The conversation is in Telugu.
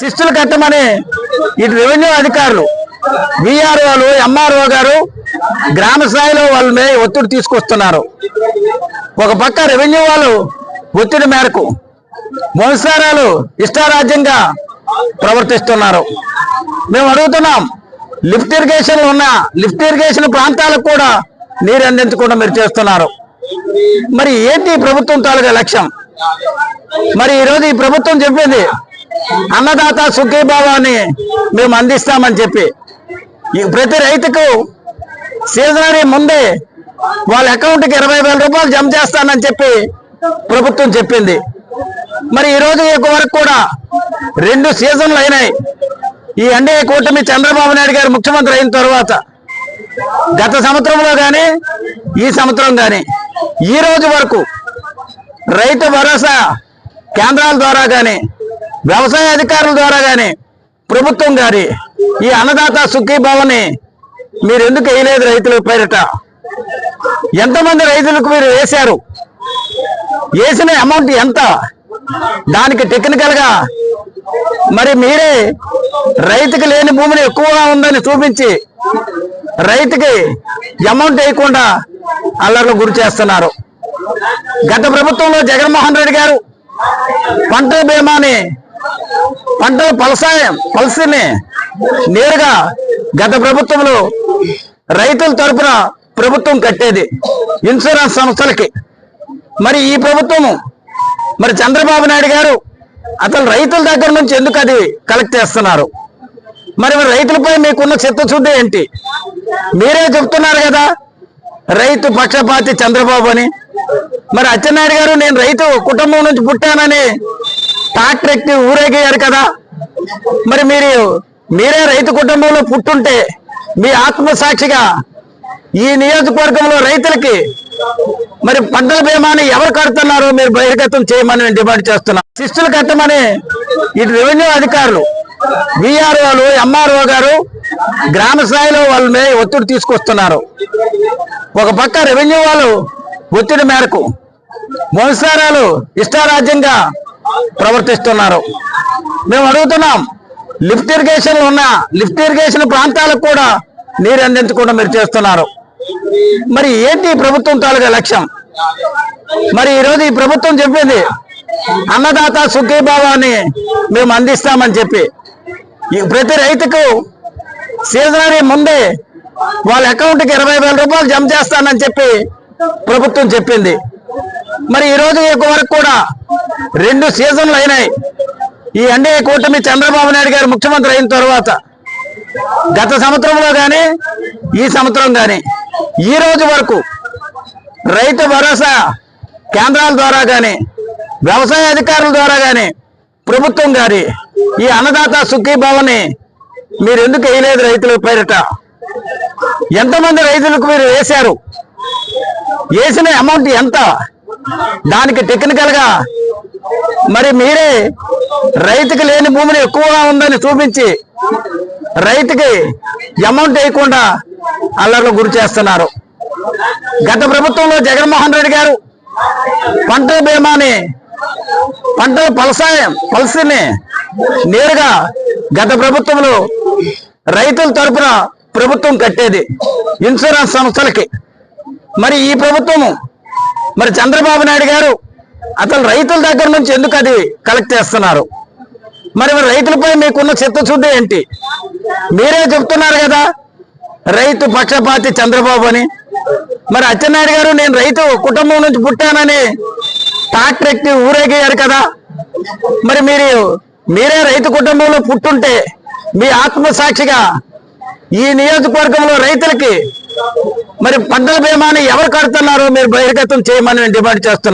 శిస్తులు కట్టమని ఇటు రెవెన్యూ అధికారులు విఆర్ఓలు ఎంఆర్ఓ గారు గ్రామ స్థాయిలో వాళ్ళ మీద ఒత్తిడి తీసుకొస్తున్నారు. ఒక పక్క రెవెన్యూ వాళ్ళు ఒత్తిడి మేరకు మోసారాలు ఇష్టారాజ్యంగా ప్రవర్తిస్తున్నారు. మేము అడుగుతున్నాం లిఫ్ట్ ఇరిగేషన్ ఉన్న లిఫ్ట్ ఇరిగేషన్ ప్రాంతాలకు కూడా నీరు అందించకుండా మీరు చేస్తున్నారు. మరి ఏంటి ప్రభుత్వం తాలూకా లక్ష్యం? మరి ఈరోజు ఈ ప్రభుత్వం చెప్పింది అన్నదాత సుఖీభావాన్ని మేము అందిస్తామని చెప్పి. ప్రతి రైతుకు సీజనరీ ముందే వాళ్ళ అకౌంట్కి ఇరవై వేల రూపాయలు జమ చేస్తానని చెప్పి ప్రభుత్వం చెప్పింది. మరి ఈ రోజు వరకు కూడా రెండు సీజన్లు అయినాయి. ఈ ఎన్డీఏ కూటమి చంద్రబాబు నాయుడు గారు ముఖ్యమంత్రి అయిన తర్వాత గత సంవత్సరంలో కానీ ఈ సంవత్సరం కానీ ఈ రోజు వరకు రైతు భరోసా కేంద్రాల ద్వారా కానీ వ్యవసాయ అధికారుల ద్వారా కానీ ప్రభుత్వం గారి ఈ అన్నదాత సుఖీభావని మీరు ఎందుకు వేయలేదు రైతుల పేరిట? ఎంతమంది రైతులకు మీరు వేశారు? వేసిన అమౌంట్ ఎంత? దానికి టెక్నికల్గా మరి మీరే రైతుకి లేని భూమిని ఎక్కువగా ఉందని చూపించి రైతుకి అమౌంట్ వేయకుండా అల్లర్లు గురి చేస్తున్నారు. గత ప్రభుత్వంలో జగన్మోహన్ రెడ్డి గారు పంట బీమాని పంటల పలసాయం పలసని నేరుగా గత ప్రభుత్వంలో రైతుల తరపున ప్రభుత్వం కట్టేది ఇన్సూరెన్స్ సంస్థలకి. మరి ఈ ప్రభుత్వము మరి చంద్రబాబు నాయుడు గారు అసలు రైతుల దగ్గర నుంచి ఎందుకు అది కలెక్ట్ చేస్తున్నారు? మరి మరి రైతులపై మీకున్న చిత్తశుద్ధి ఏంటి? మీరే చెప్తున్నారు కదా రైతు పక్షపాతి చంద్రబాబు అని. మరి అచ్చెన్నాయుడు గారు నేను రైతు కుటుంబం నుంచి పుట్టానని ట్రాక్టర్ ఎక్కి ఊరేగారు కదా. మరి మీరు మీరే రైతు కుటుంబంలో పుట్టుంటే మీ ఆత్మసాక్షిగా ఈ నియోజకవర్గంలో రైతులకి మరి పంటల బీమాని ఎవరు కడుతున్నారో మీరు బహిర్గతం చేయమని డిమాండ్ చేస్తున్నాం. శిస్తులు కట్టమని ఇటు రెవెన్యూ అధికారులు విఆర్ఓలు ఎంఆర్ఓ గారు గ్రామ స్థాయిలో వాళ్ళ మీద ఒత్తిడి తీసుకొస్తున్నారు. ఒక పక్క రెవెన్యూ వాళ్ళు ఒత్తిడి మేరకు మోసారాలు ఇష్టారాజ్యంగా ప్రవర్తిస్తున్నారు. మేము అడుగుతున్నాం లిఫ్ట్ ఇరిగేషన్ ఉన్న లిఫ్ట్ ఇరిగేషన్ ప్రాంతాలకు కూడా నీరు అందించకుండా మీరు చేస్తున్నారు. మరి ఏంటి ప్రభుత్వం తాలూకా లక్ష్యం? మరి ఈరోజు ఈ ప్రభుత్వం చెప్పింది అన్నదాత సుఖీభావాన్ని మేము అందిస్తామని చెప్పి. ప్రతి రైతుకు సీజనరీ ముందే వాళ్ళ అకౌంట్కి ఇరవై వేల రూపాయలు జమ చేస్తానని చెప్పి ప్రభుత్వం చెప్పింది. మరి ఈ రోజు వరకు కూడా రెండు సీజన్లు అయినాయి. ఈ ఎన్డీఏ కూటమి చంద్రబాబు నాయుడు గారు ముఖ్యమంత్రి అయిన తర్వాత గత సంవత్సరంలో కానీ ఈ సంవత్సరం కానీ ఈ రోజు వరకు రైతు భరోసా కేంద్రాల ద్వారా కానీ వ్యవసాయ అధికారుల ద్వారా కానీ ప్రభుత్వం గారి ఈ అన్నదాత సుఖీభావని మీరు ఎందుకు వేయలేదు రైతుల పేరిట? ఎంతమంది రైతులకు మీరు వేశారు? వేసిన అమౌంట్ ఎంత? దానికి టెక్నికల్గా మరి మీరే రైతుకి లేని భూమిని ఎక్కువగా ఉందని చూపించి రైతుకి అమౌంట్ వేయకుండా అల్లర్లు గురి చేస్తున్నారు. గత ప్రభుత్వంలో జగన్మోహన్ రెడ్డి గారు పంటల బీమాని పంటల పలసాయం పలసిని నేరుగా గత ప్రభుత్వంలో రైతుల తరపున ప్రభుత్వం కట్టేది ఇన్సూరెన్స్ సంస్థలకి. మరి ఈ ప్రభుత్వము మరి చంద్రబాబు నాయుడు గారు అసలు రైతుల దగ్గర నుంచి ఎందుకు అది కలెక్ట్ చేస్తున్నారు? మరి రైతులపై మీకున్న చిత్తశుద్ధి ఏంటి? మీరే చెప్తున్నారు కదా రైతు పక్షపాతి చంద్రబాబు అని. మరి అచ్చెన్నాయుడు గారు నేను రైతు కుటుంబం నుంచి పుట్టానని ట్రాక్టర్ ఎక్కి ఊరేగారు కదా. మరి మీరు మీరే రైతు కుటుంబంలో పుట్టుంటే మీ ఆత్మసాక్షిగా ఈ నియోజకవర్గంలో రైతులకి మరి పంటల బీమాని ఎవరు కడుతున్నారో? మీరు బహిర్గతం చేయమని డిమాండ్ చేస్తున్నాం.